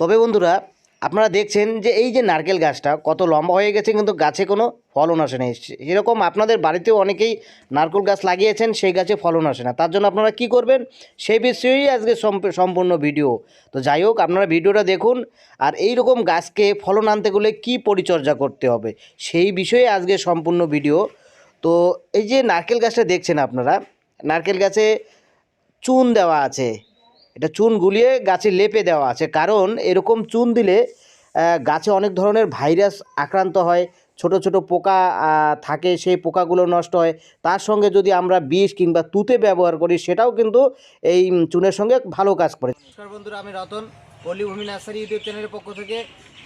তবে বন্ধুরা, আপনারা দেখছেন যে এই যে নারকেল গাছটা কত লম্বা হয়ে গেছে, কিন্তু গাছে কোনো ফলন আসে না এরকম আপনাদের বাড়িতেও অনেকেই নারকেল গাছ লাগিয়েছেন, সেই গাছে ফলন আসে না। তার জন্য আপনারা কি করবেন? সেই বিষয়েই আজকে সম্পূর্ণ ভিডিও। তো যাই হোক, আপনারা ভিডিওটা দেখুন, আর এই রকম গাছকে ফলন আনতে গেলে কি পরিচর্যা করতে হবে, সেই বিষয়ে আজকে সম্পূর্ণ ভিডিও। তো এই যে নারকেল গাছটা দেখছেন আপনারা, নারকেল গাছে চুন দেওয়া আছে। এটা চুন গুলিয়ে গাছে লেপে দেওয়া আছে। কারণ এরকম চুন দিলে গাছে অনেক ধরনের ভাইরাস আক্রান্ত হয়, ছোট ছোট পোকা থাকে, সেই পোকাগুলো নষ্ট হয়। তার সঙ্গে যদি আমরা বিষ কিংবা তুতে ব্যবহার করি, সেটাও কিন্তু এই চুনের সঙ্গে ভালো কাজ করে। নমস্কার বন্ধুরা, আমি রতন পল্লীভূমি নার্সারি ইউটিউব চ্যানেলের পক্ষ থেকে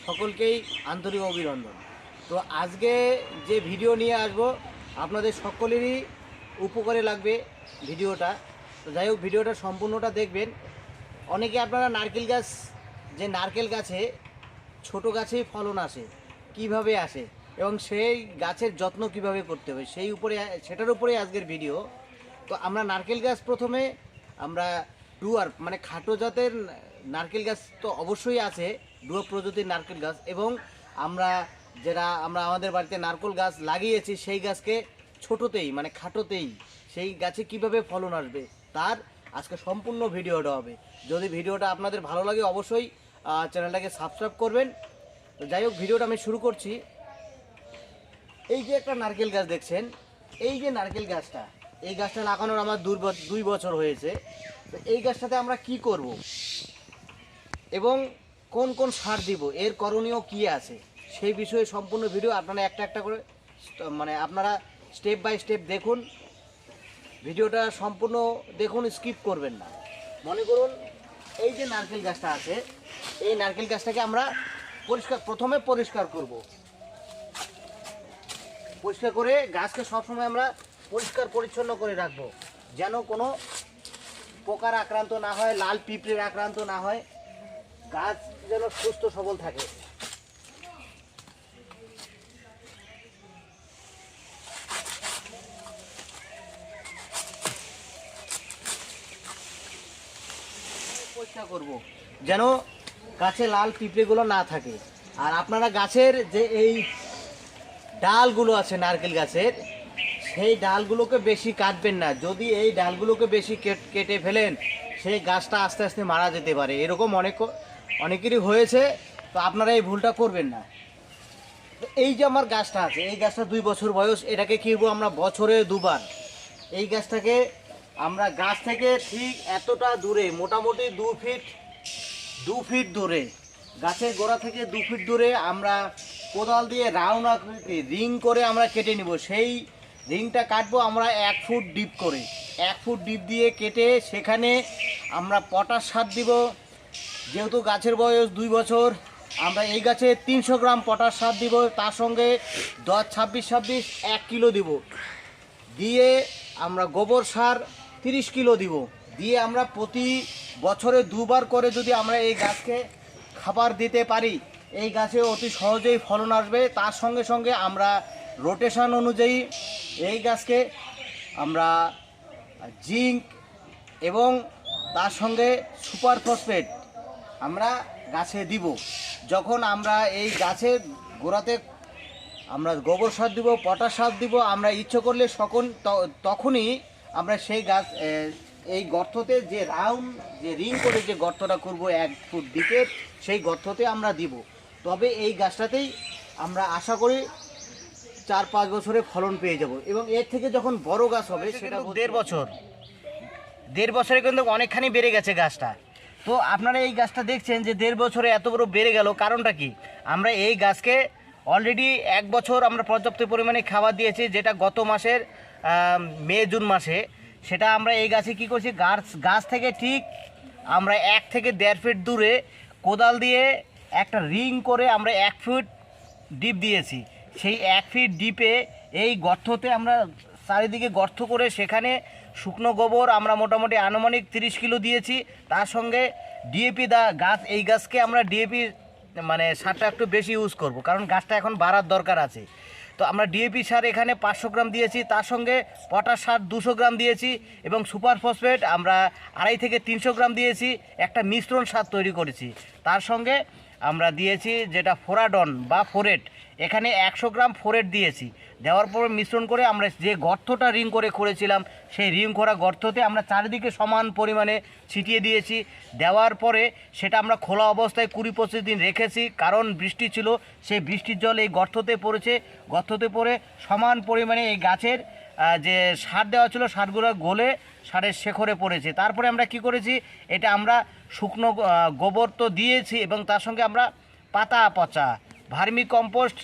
সকলকেই আন্তরিক অভিনন্দন। তো আজকে যে ভিডিও নিয়ে আসব, আপনাদের সকলেরই উপকারে লাগবে ভিডিওটা। তো যাই হোক, ভিডিওটা সম্পূর্ণটা দেখবেন। অনেকে আপনারা নারকেল গাছ, যে নারকেল গাছে ছোট গাছেই ফলন আসে, কীভাবে আসে, এবং সেই গাছের যত্ন কীভাবে করতে হবে সেই উপরে, সেটার উপরে আজকের ভিডিও তো আমরা নারকেল গাছ প্রথমে আমরা ডুয়ার মানে খাটো জাতের নারকেল গাছ তো অবশ্যই আছে ডুয়ার প্রজাতির নারকেল গাছ, এবং আমরা যেটা, আমরা আমাদের বাড়িতে নারকেল গাছ লাগিয়েছি, সেই গাছকে ছোটোতেই মানে খাটোতেই, সেই গাছে কীভাবে ফলন আসবে, তার আজকে সম্পূর্ণ ভিডিওটা হবে। যদি ভিডিওটা আপনাদের ভালো লাগে অবশ্যই চ্যানেলটাকে সাবস্ক্রাইব করবেন। যাই হোক, ভিডিওটা আমি শুরু করছি। এই যে একটা নারকেল গাছ দেখছেন, এই যে নারকেল গাছটা, এই গাছটা লাগানোর আমার দুই বছর হয়েছে। তো এই গাছটাতে আমরা কি করব? এবং কোন কোন সার দিব? এর করণীয় কি আছে? সেই বিষয়ে সম্পূর্ণ ভিডিও আপনারা একটা একটা করে মানে আপনারা স্টেপ বাই স্টেপ দেখুন। ভিডিওটা সম্পূর্ণ দেখুন স্কিপ করবেন না। মনে করুন, এই যে নারকেল গাছটা আছে, এই নারকেল গাছটাকে আমরা পরিষ্কার, প্রথমে পরিষ্কার করব। পরিষ্কার করে গাছকে সবসময় আমরা পরিষ্কার, পরিচ্ছন্ন করে রাখব, যেন কোনো পোকার আক্রান্ত না হয়, লাল পিঁপড়ের আক্রান্ত না হয়। গাছ যেন সুস্থ সবল থাকে। পরিষ্কার করব যেন গাছে লাল পিঁপড়েগুলো না থাকে। আর আপনারা গাছের যে এই ডালগুলো আছে, নারকেল গাছের, সেই ডালগুলোকে বেশি কাটবেন না। যদি এই ডালগুলোকে বেশি কেট- ফেলেন, সেই গাছটা আস্তে আস্তে মারা যেতে পারে। এরকম অনেক অনেকেরই হয়েছে, তো আপনারা এই ভুলটা করবেন না। এই যে আমার গাছটা আছে, এই গাছটা দুই বছর বয়স, এটাকে কিনবো আমরা বছরে দুবার। এই গাছটাকে আমরা গাছ থেকে ঠিক এতটা দূরে, মোটামুটি দু ফিট দু ফিট দূরে, গাছের গোড়া থেকে দু ফিট দূরে আমরা কোদাল দিয়ে রাউন্ড আকৃতি, রিং করে আমরা কেটে নিব। সেই রিংটা কাটবো আমরা এক ফুট ডিপ করে। এক ফুট ডিপ দিয়ে কেটে সেখানে আমরা পটাশ সার দিব। যেহেতু গাছের বয়স দুই বছর, আমরা এই গাছে তিনশো গ্রাম পটাশ সার দিব। তার সঙ্গে দশ ছাব্বিশ ছাব্বিশ এক কিলো দিব। দিয়ে আমরা গোবর সার তিরিশ কিলো দিব। দিয়ে আমরা প্রতি বছরে দুবার করে যদি আমরা এই গাছকে খাবার দিতে পারি, এই গাছে অতি সহজেই ফলন আসবে। তার সঙ্গে সঙ্গে আমরা রোটেশন অনুযায়ী এই গাছকে আমরা জিঙ্ক এবং তার সঙ্গে সুপার ফসফেট আমরা গাছে দিব। যখন আমরা এই গাছের গোড়াতে আমরা গোবর সার দিব পটাশ সার দিব, আমরা ইচ্ছে করলে সকল তখনই আমরা সেই গাছ এই গর্ততে যে রাউন্ড যে রিং করে যে গর্তটা করব এক ফুট দিকে সেই গর্ততে আমরা দিব। তবে এই গাছটাতেই আমরা আশা করি চার পাঁচ বছরে ফলন পেয়ে যাব। এবং এর থেকে যখন বড় গাছ হবে সেটা দেড় বছর। দেড় বছরে কিন্তু অনেকখানি বেড়ে গেছে গাছটা। তো আপনারা এই গাছটা দেখছেন যে দেড় বছরে এত বড় বেড়ে গেল কারণটা কি? আমরা এই গাছকে অলরেডি এক বছর আমরা পর্যাপ্ত পরিমাণে খাবার দিয়েছি যেটা গত মাসের মে, জুন মাসে। সেটা আমরা এই গাছে কি করছি? গাছ গাছ থেকে ঠিক আমরা এক থেকে দেড় ফিট দূরে কোদাল দিয়ে একটা রিং করে আমরা এক ফুট ডিপ দিয়েছি। সেই এক ফিট ডিপে এই গর্ততে আমরা চারিদিকে গর্ত করে সেখানে শুকনো গোবর আমরা মোটামুটি আনুমানিক তিরিশ কিলো দিয়েছি। তার সঙ্গে ডিএপি দা গাছ, এই গাছকে আমরা ডিএপি মানে সারটা একটু বেশি ইউজ করব। কারণ গাছটা এখন বাড়ার দরকার আছে। তো আমরা ডিএপি সার এখানে পাঁচশো গ্রাম দিয়েছি, তার সঙ্গে পটাশ সার দুশো গ্রাম দিয়েছি এবং সুপার ফসফেট আমরা আড়াই থেকে তিনশো গ্রাম দিয়েছি, একটা মিশ্রণ সার তৈরি করেছি। তার সঙ্গে আমরা দিয়েছি যেটা ফোরাডন বা ফোরেট। এখানে একশো গ্রাম ফোরেট দিয়েছি। দেওয়ার পর মিশ্রণ করে আমরা যে গর্তটা রিং করে করেছিলাম, সেই রিং করা গর্ততে আমরা চারিদিকে সমান পরিমাণে ছিটিয়ে দিয়েছি। দেওয়ার পরে সেটা আমরা খোলা অবস্থায় কুড়ি পঁচিশ দিন রেখেছি, কারণ বৃষ্টি ছিল। সেই বৃষ্টির জল এই গর্ততে পড়েছে। গর্ততে পড়ে সমান পরিমাণে এই গাছের যে সার দেওয়া ছিল, সারগুলো গলে সারের শেখরে পড়েছে। তারপরে আমরা কি করেছি, এটা আমরা শুকনো গোবর তো দিয়েছি এবং তার সঙ্গে আমরা পাতা পচা, ভার্মি কম্পোস্ট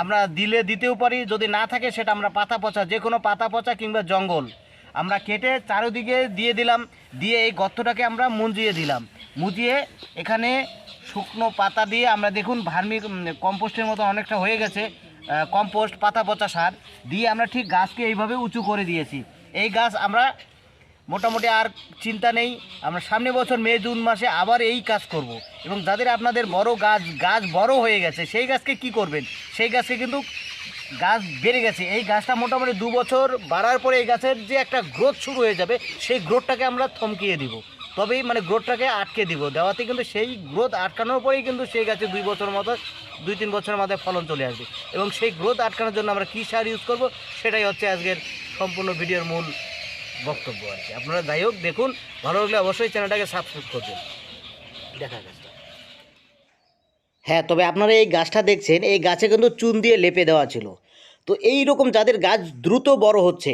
আমরা দিলে দিতেও পারি, যদি না থাকে সেটা আমরা পাতা পচা, যে কোনো পাতা পচা কিংবা জঙ্গল। আমরা কেটে চারিদিকে দিয়ে দিলাম, দিয়ে এই গর্তটাকে আমরা মুজিয়ে দিলাম। মুজিয়ে এখানে শুকনো পাতা দিয়ে আমরা দেখুন, ভার্মি কম্পোস্টের মতো অনেকটা হয়ে গেছে। কম্পোস্ট, পাতা পচা সার দিয়ে আমরা ঠিক গাছকে এইভাবে উঁচু করে দিয়েছি। এই গাছ আমরা মোটামুটি আর চিন্তা নেই, আমরা সামনে বছর মে, জুন মাসে আবার এই কাজ করব। এবং যাদের আপনাদের বড় গাছ গাছ বড় হয়ে গেছে, সেই গাছকে কি করবেন? সেই গাছকে কিন্তু গাছ বেড়ে গেছে। এই গাছটা মোটামুটি দু বছর বাড়ার পরে এই গাছের যে একটা গ্রোথ শুরু হয়ে যাবে, সেই গ্রোথটাকে আমরা থমকিয়ে দিব। তবেই মানে গ্রোথটাকে আটকে দিব। দেওয়াতে কিন্তু সেই গ্রোথ আটকানোর পরেই কিন্তু সেই গাছে দুই বছর মতো, দুই তিন বছরের মাথায় ফলন চলে আসবে। এবং সেই গ্রোথ আটকানোর জন্য আমরা কী সার ইউজ করব, সেটাই হচ্ছে আজকের সম্পূর্ণ ভিডিওর মূল বক্তব্য আর কি। আপনারা যাই হোক, দেখুন, ভালো লাগলে অবশ্যই চ্যানেলটাকে সাবস্ক্রাইব করবেন দেখা গাছটা হ্যাঁ তবে আপনারা এই গাছটা দেখছেন, এই গাছে কিন্তু চুন দিয়ে লেপে দেওয়া ছিল। তো এই রকম যাদের গাছ দ্রুত বড় হচ্ছে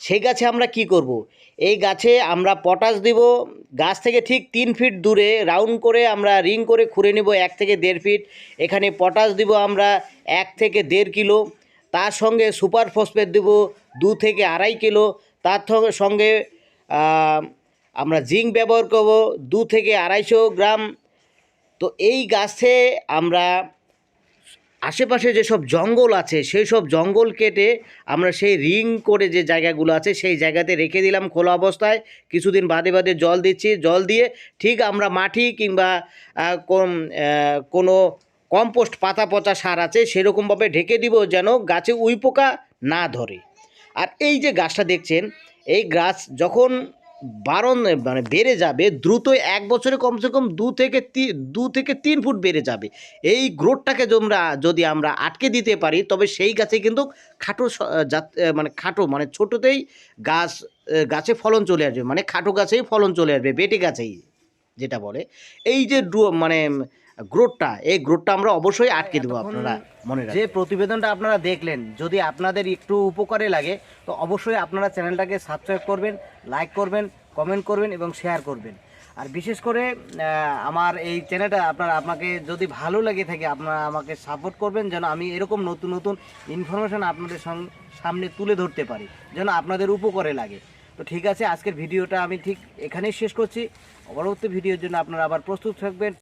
সেই গাছে আমরা কি করব। এই গাছে আমরা পটাশ দিব, গাছ থেকে ঠিক তিন ফিট দূরে রাউন্ড করে আমরা রিং করে খুঁড়ে নেব এক থেকে দেড় ফিট। এখানে পটাশ দিব আমরা এক থেকে দেড় কিলো। তার সঙ্গে সুপার ফসফেট দেব দু থেকে আড়াই কিলো। তার সঙ্গে আমরা জিঙ্ক ব্যবহার করব দু থেকে আড়াইশো গ্রাম। তো এই গাছে আমরা আশেপাশে যেসব জঙ্গল আছে সেই সব জঙ্গল কেটে আমরা সেই রিং করে যে জায়গাগুলো আছে, সেই জায়গাতে রেখে দিলাম খোলা অবস্থায়। কিছুদিন বাদে বাদে জল দিচ্ছি, জল দিয়ে ঠিক আমরা মাটি কিংবা কোন- কম্পোস্ট পাতা পচা সার আছে, সেরকমভাবে ঢেকে দিব যেন গাছে উই পোকা না ধরে। আর এই যে গাছটা দেখছেন, এই গাছ যখন বারণ মানে বেড়ে যাবে দ্রুত এক বছরে কমসে কম দু থেকে দু থেকে তিন ফুট বেড়ে যাবে। এই গ্রোথটাকে তোমরা, যদি আমরা আটকে দিতে পারি, তবে সেই গাছে কিন্তু খাটো মানে খাটো মানে ছোটোতেই গাছ গাছে ফলন চলে আসবে মানে খাটো গাছেই ফলন চলে আসবে, বেটে গাছেই। যেটা বলে এই যে মানে গ্রোথটা এই গ্রোথটা আমরা অবশ্যই আটকে দেবো আপনারা মনে যে প্রতিবেদনটা আপনারা দেখলেন যদি আপনাদের একটু উপকারে লাগে তো অবশ্যই আপনারা চ্যানেলটাকে সাবস্ক্রাইব করবেন লাইক করবেন কমেন্ট করবেন এবং শেয়ার করবেন। আর বিশেষ করে আমার এই চ্যানেলটা আপনার আপনাকে যদি ভালো লাগে থাকে আপনারা আমাকে সাপোর্ট করবেন যেন আমি এরকম নতুন নতুন ইনফরমেশন আপনাদের সামনে তুলে ধরতে পারি যেন আপনাদের উপকারে লাগে। তো ঠিক আছে, আজকের ভিডিওটা আমি ঠিক এখানেই শেষ করছি। পরবর্তী ভিডিওর জন্য আপনারা আবার প্রস্তুত থাকবেন।